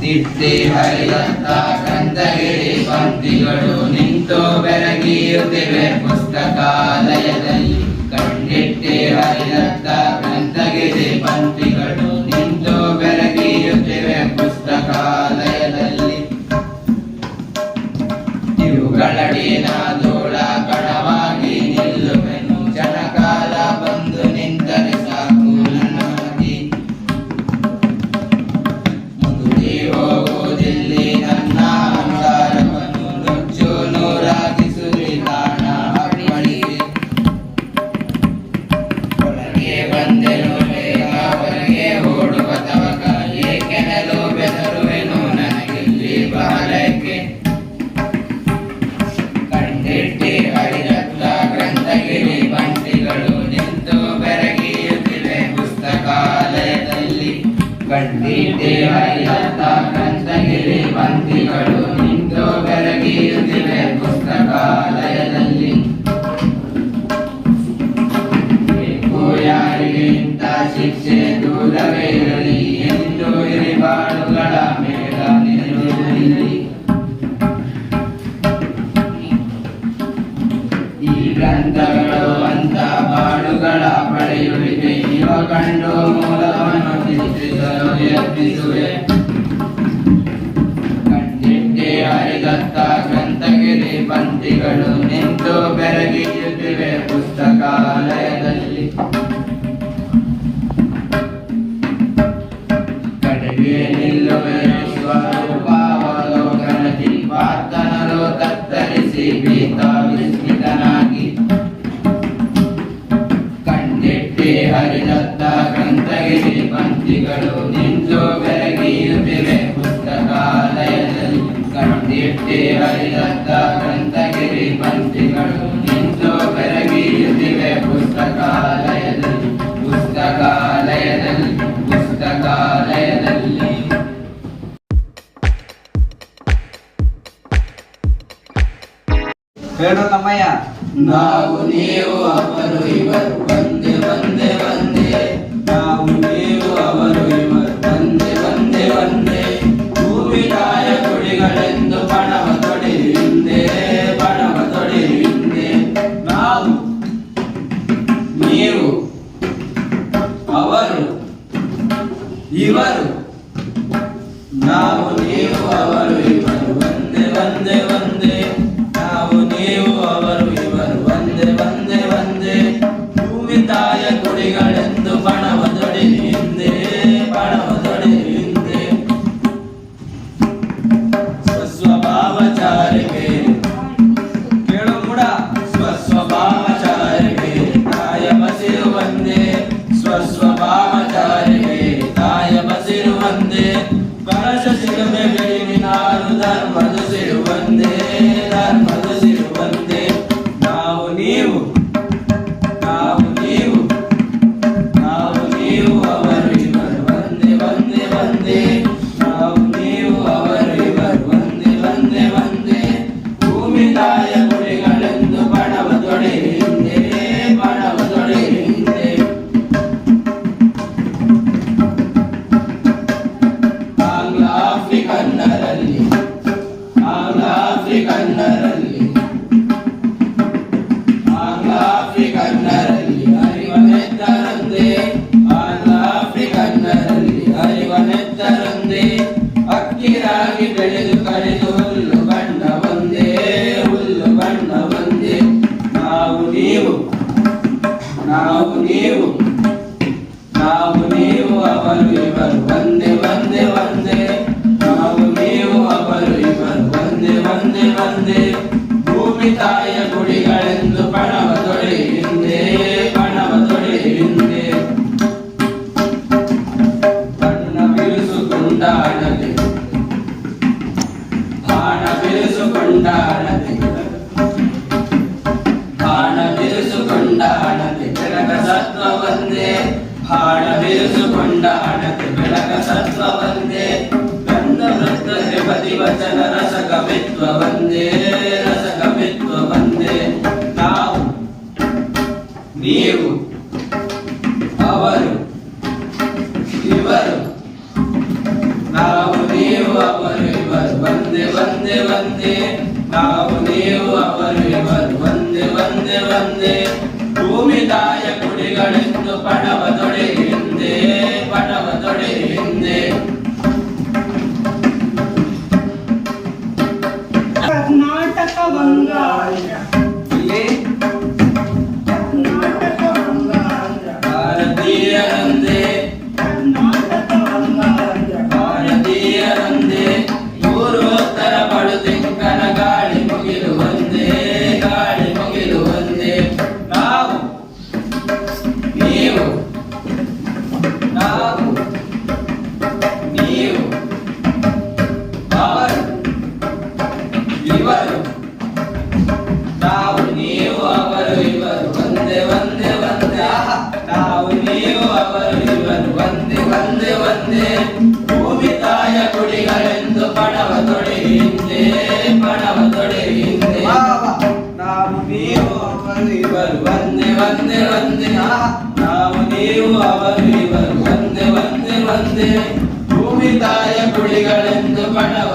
ದಿಟ್ಟಿ ಹರಿದಂತ ಕಂದಗಿರಿ ಪಂಕ್ತಿಗಳು ನಿಂತು ಬೆರಗಿಯುತ್ತಿವೆ ಪುಸ್ತಕಾಲಯದಲ್ಲಿ. ಕಣ್ಣಿಟ್ಟಿ ಹರಿ ವೇರಲಿ ಎಂದು ಇರಿಬಾಳುಗಳ ಮೇಲ ನಿಲ್ಲುವರಿ ಈ ಗ್ರಂಥಗಳು ಅಂತ ಬಾಳುಗಳ ಪಡೆಯುಳಿಕೆ ಇವ ಕಂಡು ಮೂಲವನ್ನು ತಿಳಿಸಲು ಯತ್ನಿಸುವೆ. Vita. ಹೇಳು ನಮ್ಮಯ್ಯ ನಾವು ನೀವು ಅವರು ಇವರು ಒಂದೇ ಒಂದೇ ಒಂದೇ ನಾವು ನೀವು ಅವರು ಇವರು ಒಂದೇ ಒಂದೇ ಒಂದೇ ಭೂಮಿ ತಾಯ ಕುಡಿಗಳೆಂದು ಪಣವ ತೊಡೆದು ಹಿಂದೆ ಪಣವ ತೊಡೆದು ಹಿಂದೆ ನಾವು ನೀವು ಅವರು ಇವರು ನಾವು ಕರೆದು ಕರೆದು ಬೆಳಗಿಸುಕೊಂಡಾಡದೆ ಬೆಳಗ ಸತ್ವವಂದೇ ಹಾಡ ಬೆಳೆಸುಕೊಂಡಾಡದೆ ಬೆಳಗ ಸತ್ವವಂದೇ ಗಂಧ ವೃತ್ತ ಹೆಪದಿ ವಚನ ರಸ ಕವಿತ್ವ ಒಂದೇ ರಸ ಕವಿತ್ವ ಒಂದೇ ನಾವು ನೀವು ಅವರು ಇವರು ನಾವು ನೀವು ಅವರು ಇವರು ಒಂದೇ ಒಂದೇ ಒಂದೇ ನಾವು ನೀವು ಅವರು ಭೂಮಿ ತಾಯ ಕುಡಿಗಳೆಂದು ಪಡವದೊಡೆ ಹಿಂದೆ ಬಡವ ತೊಡೆ ಹಿಂದೆ ನಾವು ನೀವು ಅವರು ಇವರು ಒಂದೇ ಒಂದೇ ಒಂದೇ ನಾವು ನೀವು ಅವರು ಇವರು ಒಂದೇ ಒಂದೇ ಒಂದೇ ಭೂಮಿ ತಾಯ ಕುಳಿಗಳೆಂದು ಬಡವ